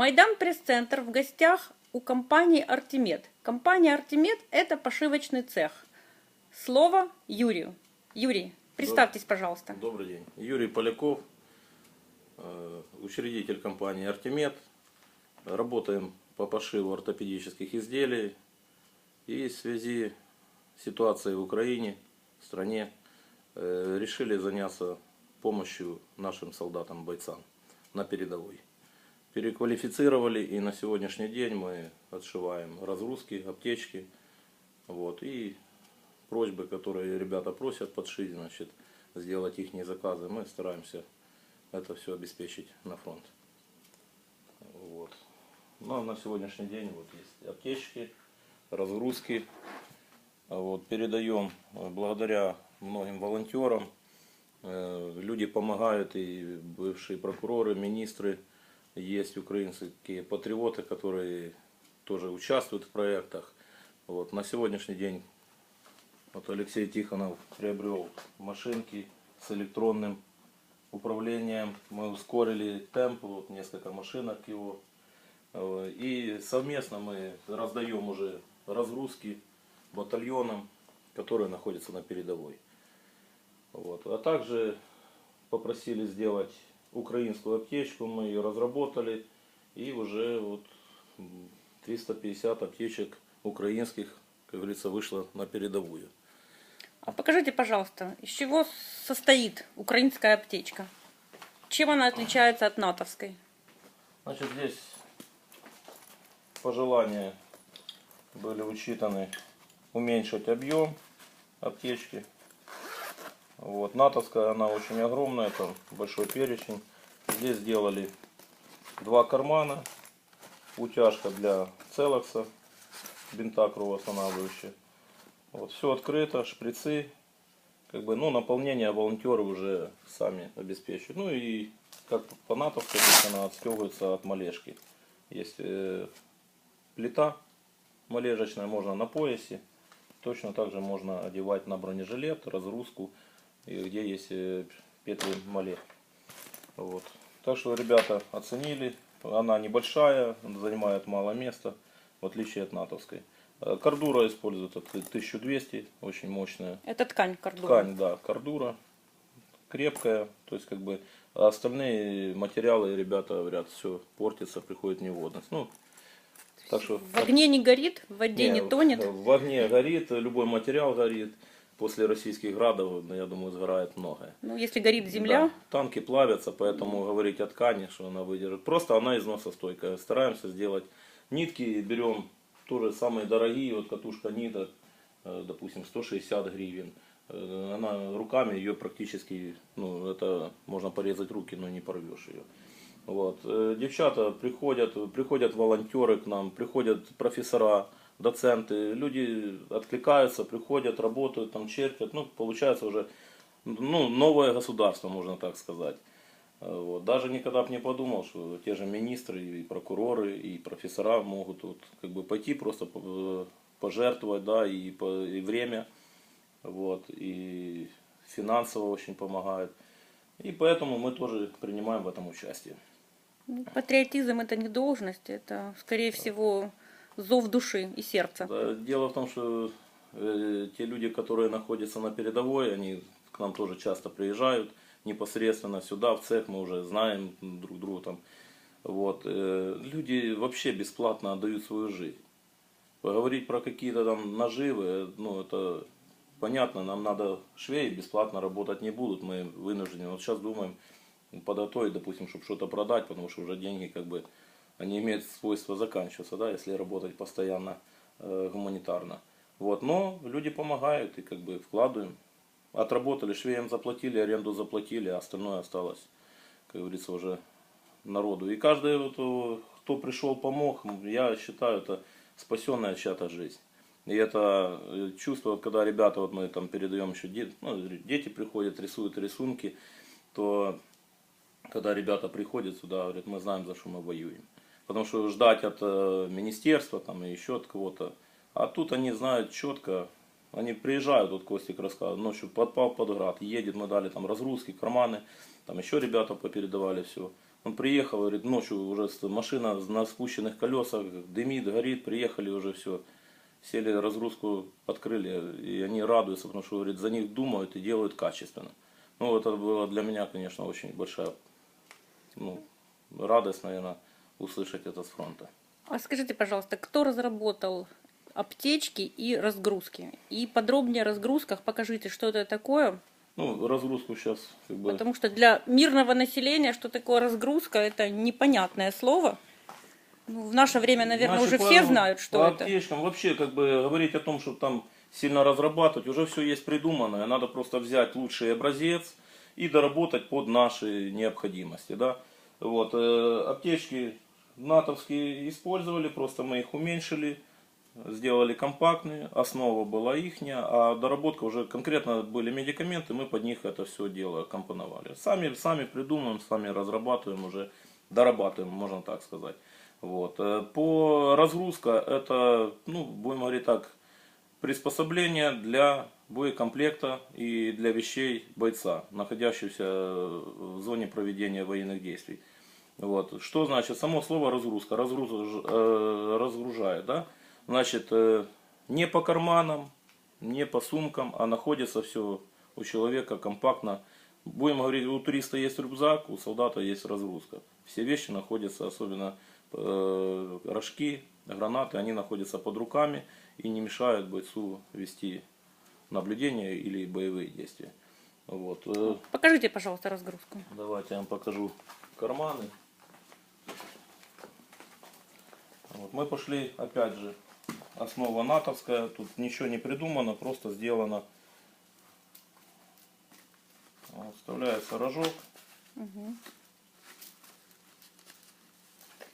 Майдан пресс-центр в гостях у компании «Артемед». Компания «Артемед» – это пошивочный цех. Слово Юрию. Юрий, представьтесь, пожалуйста. Добрый день. Юрий Поляков, э, учредитель компании «Артемед». Работаем по пошиву ортопедических изделий. И в связи с ситуацией в Украине, в стране, э, решили заняться помощью нашим солдатам-бойцам на передовой. Переквалифицировали и на сегодняшний день мы отшиваем разгрузки, аптечки. Вот, и просьбы, которые ребята просят подшить, значит, сделать их заказы, мы стараемся это все обеспечить на фронт. Вот. Ну, а на сегодняшний день вот есть аптечки, разгрузки. А Вот, передаем э, благодаря многим волонтерам. Э, Люди помогают, и бывшие прокуроры, министры, есть украинские патриоты, которые тоже участвуют в проектах. Вот, на сегодняшний день вот Алексей Тихонов приобрел машинки с электронным управлением. Мы ускорили темп, вот несколько машинок его. Э, И совместно мы раздаем уже разгрузки батальонам, которые находятся на передовой. Вот. А также попросили сделать украинскую аптечку, мы ее разработали. И уже вот м, 350 аптечек украинских, как говорится, вышло на передовую. А покажите, пожалуйста, из чего состоит украинская аптечка? Чем она отличается от натовской? Значит, здесь пожелания были учитаны уменьшить объем аптечки. Вот. натовская, она очень огромная, это большой перечень. Здесь сделали два кармана, утяжка для целокса, бинта кровоостанавливающая. Вот, все открыто, шприцы, как бы, ну, наполнение волонтеры уже сами обеспечивают. Ну и как по натовской, она отстегивается от малежки. Есть э, плита малежечная, можно на поясе. Точно так же можно одевать на бронежилет, разгрузку, и где есть э, петли мале. Вот. Так что ребята оценили. Она небольшая, занимает мало места, в отличие от натовской. Э, Кордура используется 1200, очень мощная. Это ткань кордона. Ткань, да, кордура, крепкая, то есть как бы а остальные материалы, ребята говорят, все портится, приходит в неводность. Ну, так что В огне не горит, в воде не, не, тонет. В огне горит, любой материал горит. После российских градов, ну, я думаю, сгорает многое. Ну, если горит земля, Да, танки плавятся, поэтому говорить о ткани, что она выдержит. Просто она износостойкая. Стараемся сделать нитки, берем тоже самые дорогие, вот катушка ниток, э, допустим, 160 гривен. Э, Она руками ее практически, ну, это можно порезать руки, но не порвешь ее. Вот. Э, Девчата приходят, приходят волонтеры к нам, приходят профессора, доценты, люди откликаются, приходят, работают, там черпят, ну, получается уже ну, новое государство, можно так сказать. Э, Вот. Даже никогда бы не подумал, что те же министры, и прокуроры, и профессора могут вот, как бы пойти просто по- пожертвовать, да, и, по- и время, вот, и финансово очень помогают. И поэтому мы тоже принимаем в этом участие. ну, патриотизм это не должность, это, скорее всего, зов души и сердца. Дело в том, что э, те люди, которые находятся на передовой, они к нам тоже часто приезжают непосредственно сюда, в цех, мы уже знаем друг друга там. Вот. э, люди вообще бесплатно отдают свою жизнь. Поговорить про какие-то там наживы, э, ну это понятно, нам надо швеи бесплатно работать не будут, мы вынуждены. Вот сейчас думаем подготовить, допустим, чтобы что-то продать, потому что уже деньги как бы они имеют свойство заканчиваться, да, если работать постоянно э, гуманитарно. Вот, но люди помогают и как бы вкладываем. Отработали, швеям заплатили, аренду заплатили, а остальное осталось, как говорится, уже народу. И каждый, вот, э, кто пришел, помог, я считаю, это спасенная чья-то жизнь. И это э, чувство, когда ребята, вот мы там передаем еще, ну, дети приходят, рисуют рисунки, то когда ребята приходят сюда, говорят, мы знаем, за что мы воюем. Потому что ждать от э, министерства там, и еще от кого-то. А тут они знают четко, они приезжают, вот Костик рассказывал, ночью подпал под град, едет, мы дали там разгрузки, карманы, там еще ребята попередавали все. Он приехал, говорит, ночью уже машина на спущенных колесах, дымит, горит, приехали уже все. Сели, разгрузку открыли, и они радуются, потому что, говорит, за них думают и делают качественно. Ну, это было для меня, конечно, очень большая ну, радость, наверное, услышать это с фронта. А скажите, пожалуйста, кто разработал аптечки и разгрузки? И подробнее о разгрузках покажите, что это такое. Ну, разгрузку сейчас как бы... Потому что для мирного населения, что такое разгрузка, это непонятное слово. Ну, в наше время, наверное, Значит, уже по- все знают, что по это. аптечкам вообще как бы говорить о том, что там сильно разрабатывать, уже все есть придуманное. Надо просто взять лучший образец и доработать под наши необходимости. Да? Вот, э, аптечки натовские использовали, просто мы их уменьшили, сделали компактные, основа была ихняя, а доработка уже конкретно были медикаменты, мы под них это все дело компоновали. Сами, сами придумываем, сами разрабатываем уже, дорабатываем, можно так сказать. Вот. Э, По разгрузка это, ну, будем говорить так, приспособление для боекомплекта и для вещей бойца, находящегося в зоне проведения военных действий. Вот. Что значит само слово разгрузка? Разгруз, э, разгружает, да? Значит, э, не по карманам, не по сумкам, а находится все у человека компактно. Будем говорить, у туриста есть рюкзак, у солдата есть разгрузка. Все вещи находятся, особенно э, рожки, гранаты, они находятся под руками и не мешают бойцу вести наблюдение или боевые действия. Вот. э, Покажите, пожалуйста, разгрузку. Давайте я вам покажу карманы. Вот, мы пошли, опять же, основа натовская, тут ничего не придумано, просто сделано. Вот, вставляется рожок,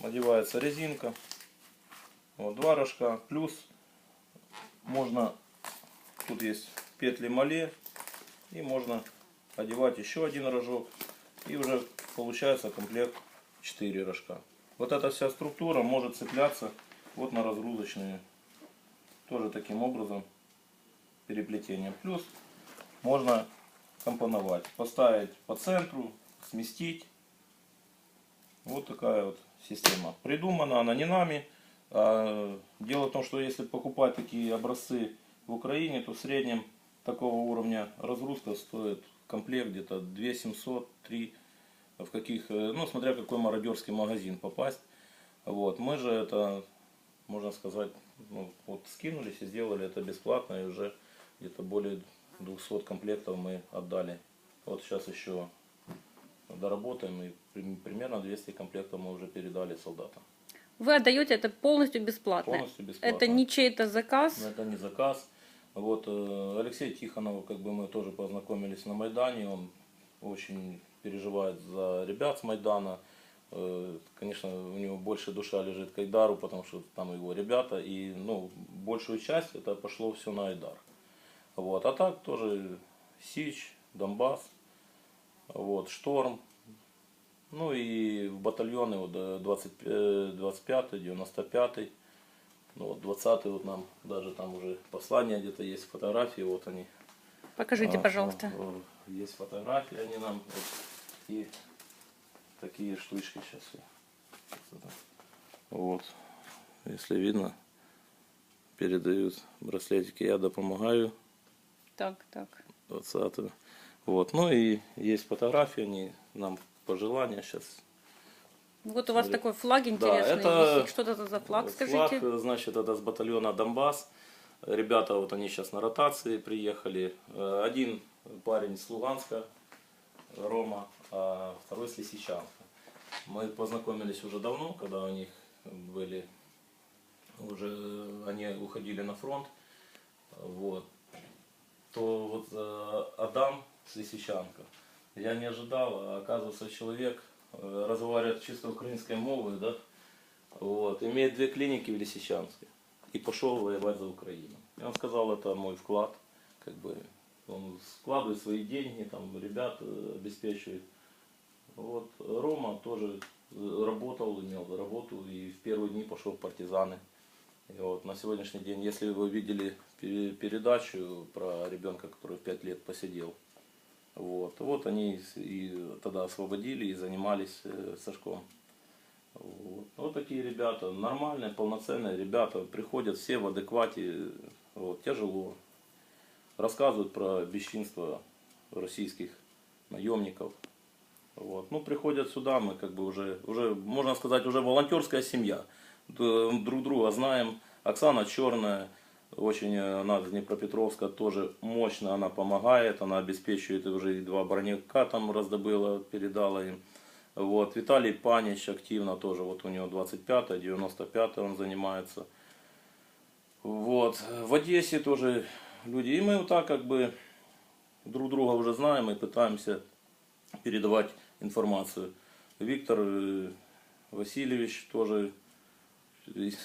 надевается резинка, вот, два рожка, плюс можно, тут есть петли мале, и можно одевать еще один рожок. И уже получается комплект 4 рожка. Вот эта вся структура может цепляться вот на разгрузочные. Тоже таким образом переплетением. Плюс можно компоновать. Поставить по центру, сместить. Вот такая вот система. Придумана она не нами. А, Дело в том, что если покупать такие образцы в Украине, то в среднем такого уровня разгрузка стоит комплект где-то 2 700, 3 в каких, э, ну смотря какой мародерский магазин попасть. Вот, мы же это, можно сказать, ну, вот скинулись и сделали это бесплатно, и уже где-то более 200 комплектов мы отдали. Вот сейчас еще доработаем, и при- примерно 200 комплектов мы уже передали солдатам. Вы отдаете это полностью бесплатно. Полностью бесплатно. Это не чей-то заказ. Это не заказ. Вот э, Алексей Тихонов, как бы мы тоже познакомились на Майдане, он очень переживает за ребят с Майдана. Э, Конечно, у него больше душа лежит к Айдару, потому что там его ребята, и ну, большую часть это пошло все на Айдар. Вот. А так тоже Сич, Донбасс, вот, Шторм, ну и в батальоны вот, э, 20, э, 25 95 ну, вот 20 вот нам даже там уже послания где-то есть, фотографии, вот они. Покажите, А, пожалуйста. а, Есть фотографии, они нам вот, и такие штучки сейчас. Вот, если видно, передают браслетики, я допомагаю. Так, так. 20 Вот, ну и есть фотографии, они нам пожелания сейчас. Вот у вас Смотри. такой флаг интересный. это висит. Что это за флаг, скажите? Флаг, значит, это с батальона Донбасс. Ребята, вот они сейчас на ротации приехали. Э, Один парень с Луганска, Рома, а второй с Лисичанска. Мы познакомились уже давно, когда у них были, уже они уходили на фронт. Вот. То вот э, Адам с Лисичанка. Я не ожидал, а оказывается человек э, разговаривает чисто украинской мовой, да, вот, имеет две клиники в Лисичанске и пошел воевать за Украину. И он сказал, это мой вклад, как бы он складывает свои деньги, там ребят э, обеспечивает. Вот Рома тоже э, работал, имел работу и в первые дни пошел в партизаны. И вот на сегодняшний день, если вы видели пере- передачу про ребенка, который в 5 лет посидел Вот, вот они и тогда освободили и занимались э, Сашком. Вот. вот такие ребята, нормальные, полноценные ребята, приходят все в адеквате, вот, тяжело. Рассказывают про бесчинство российских наемников. Вот. Ну, приходят сюда, мы как бы уже, уже, можно сказать, уже волонтерская семья. Друг друга знаем. Оксана Черная, очень э, она из Днепропетровска, тоже мощно она помогает, она обеспечивает, уже два броневика там раздобыла, передала им. Вот. Виталий Панич активно тоже, вот у него 25 95 он занимается. Вот. В Одессе тоже люди. И мы вот так как бы друг друга уже знаем и пытаемся передавать информацию. Виктор э, Васильевич тоже,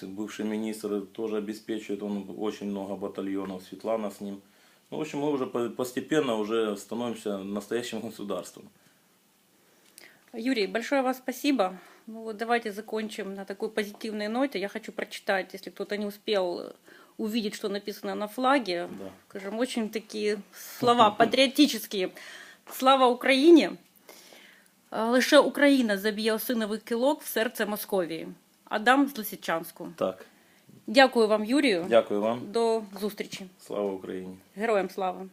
бывший министр, тоже обеспечивает, он очень много батальонов, Светлана с ним. Ну, в общем, мы уже по- постепенно уже становимся настоящим государством. Юрий, большое вам спасибо. Ну вот давайте закончим на такой позитивной ноте. Я хочу прочитать, если кто-то не успел увидеть, что написано на флаге. Да. Скажем, очень такие слова патріотичні. Слава Україні! Лише Україна заб'є осиновий кілок в серце Московії. Адам з Лисичанську. Так, Дякую вам, Юрію. дякую вам. До зустрічі. Слава Україні! Героям слава!